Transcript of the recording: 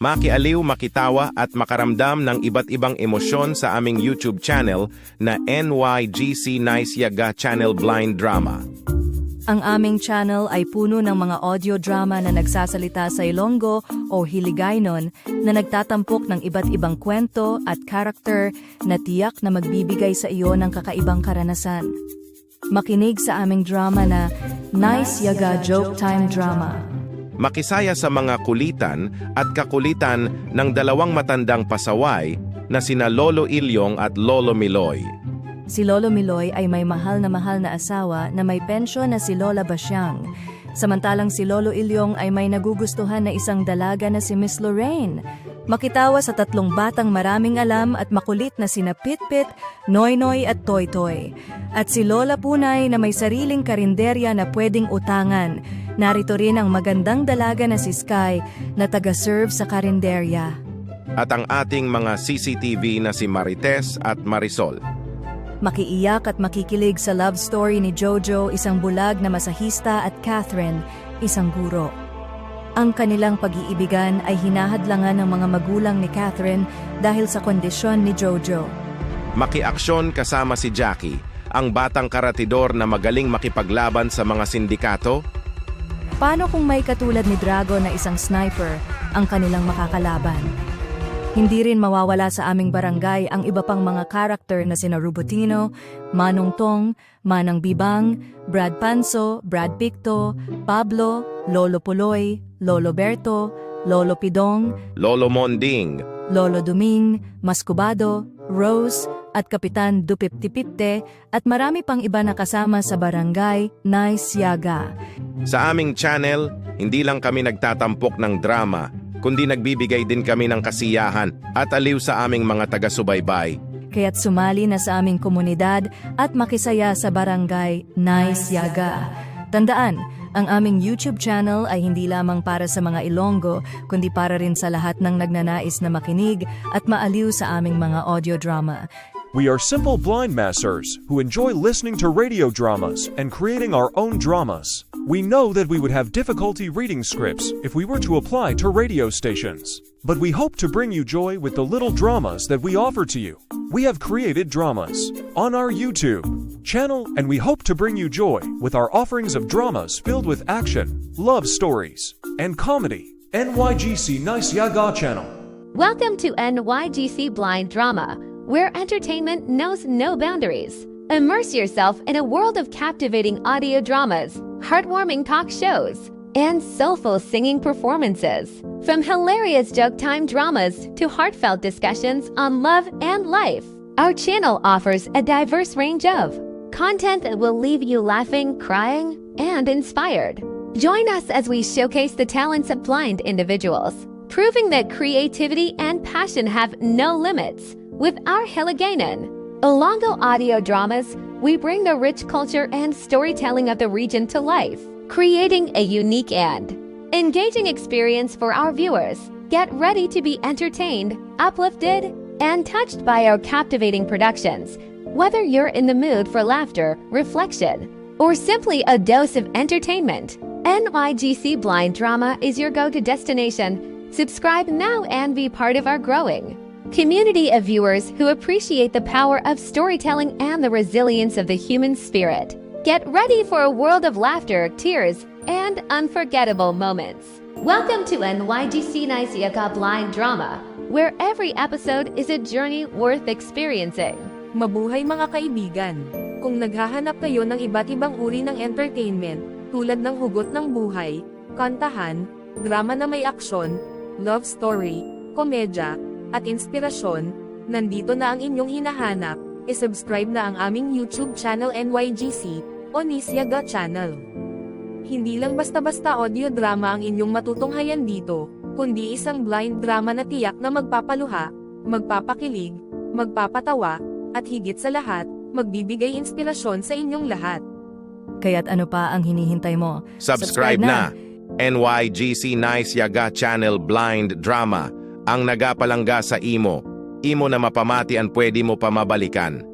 Makialiw, makitawa at makaramdam ng iba't ibang emosyon sa aming YouTube channel na NYGC Nice Yaga Channel Blind Drama. Ang aming channel ay puno ng mga audio drama na nagsasalita sa Ilonggo o Hiligaynon na nagtatampok ng iba't ibang kwento at karakter na tiyak na magbibigay sa iyo ng kakaibang karanasan. Makinig sa aming drama na Nice Yaga Joke Time Drama. Makisaya sa mga kulitan at kakulitan ng dalawang matandang pasaway na sina Lolo Ilyong at Lolo Miloy. Si Lolo Miloy ay may mahal na mahal na asawa na may pensyon na si Lola Basyang. Samantalang si Lolo Ilyong ay may nagugustuhan na isang dalaga na si Miss Lorraine. Makitawa sa tatlong batang maraming alam at makulit na sina Pitpit, Noynoy at Toy-Toy. At si Lola Punay na may sariling karinderya na pwedeng utangan. Narito rin ang magandang dalaga na si Sky na taga-serve sa karinderya. At ang ating mga CCTV na si Marites at Marisol. Makiiyak at makikilig sa love story ni Jojo, isang bulag na masahista at Catherine, isang guro. Ang kanilang pag-iibigan ay hinahadlangan ng mga magulang ni Catherine dahil sa kondisyon ni Jojo. Makiaksyon kasama si Jackie, ang batang karatidor na magaling makipaglaban sa mga sindikato. Paano kung may katulad ni Drago na isang sniper ang kanilang makakalaban? Hindi rin mawawala sa aming barangay ang iba pang mga karakter na sina Rubotino, Manong Tong, Manang Bibang, Brad Panso, Brad Picto, Pablo, Lolo Puloy, Lolo Berto, Lolo Pidong, Lolo Monding, Lolo Duming, Mascubado, Rose, at Kapitan Dupiptipipte at marami pang iba na kasama sa barangay Nice Yaga. Sa aming channel, hindi lang kami nagtatampok ng drama, kundi nagbibigay din kami ng kasiyahan at aliw sa aming mga taga-subaybay. Kaya't sumali na sa aming komunidad at makisaya sa barangay Nice Yaga. Tandaan, ang aming YouTube channel ay hindi lamang para sa mga Ilonggo, kundi para rin sa lahat ng nagnanais na makinig at maaliw sa aming mga audio drama. We are simple blind masters who enjoy listening to radio dramas and creating our own dramas. We know that we would have difficulty reading scripts if we were to apply to radio stations. But we hope to bring you joy with the little dramas that we offer to you. We have created dramas on our YouTube channel and we hope to bring you joy with our offerings of dramas filled with action, love stories, and comedy. NYGC Nice Yaga channel. Welcome to NYGC Blind Drama, where entertainment knows no boundaries. Immerse yourself in a world of captivating audio dramas, heartwarming talk shows, and soulful singing performances. From hilarious joke time dramas to heartfelt discussions on love and life, our channel offers a diverse range of content that will leave you laughing, crying, and inspired. Join us as we showcase the talents of blind individuals, proving that creativity and passion have no limits. With our Hiligaynon, Olongo audio dramas, we bring the rich culture and storytelling of the region to life, creating a unique and engaging experience for our viewers. Get ready to be entertained, uplifted, and touched by our captivating productions. Whether you're in the mood for laughter, reflection, or simply a dose of entertainment, NYGC Blind Drama is your go to destination. Subscribe now and be part of our growing community of viewers who appreciate the power of storytelling and the resilience of the human spirit. Get ready for a world of laughter, tears, and unforgettable moments. Welcome to NYGC Nice Yaka Blind Drama, where every episode is a journey worth experiencing. Mabuhay mga kaibigan! Kung naghahanap kayo ng iba't ibang uri ng entertainment, tulad ng hugot ng buhay, kantahan, drama na may aksyon, love story, komedya, at inspirasyon, nandito na ang inyong hinahanap, e-subscribe na ang aming YouTube channel NYGC, o Nisyaga Channel. Hindi lang basta-basta audio drama ang inyong matutunghayan dito, kundi isang blind drama na tiyak na magpapaluha, magpapakilig, magpapatawa, at higit sa lahat, magbibigay inspirasyon sa inyong lahat. Kaya't ano pa ang hinihintay mo? Subscribe na! NYGC Nice Yaga Channel Blind Drama, ang nagapalangga sa imo. Imo na mapamati ang pwede mo pa mabalikan.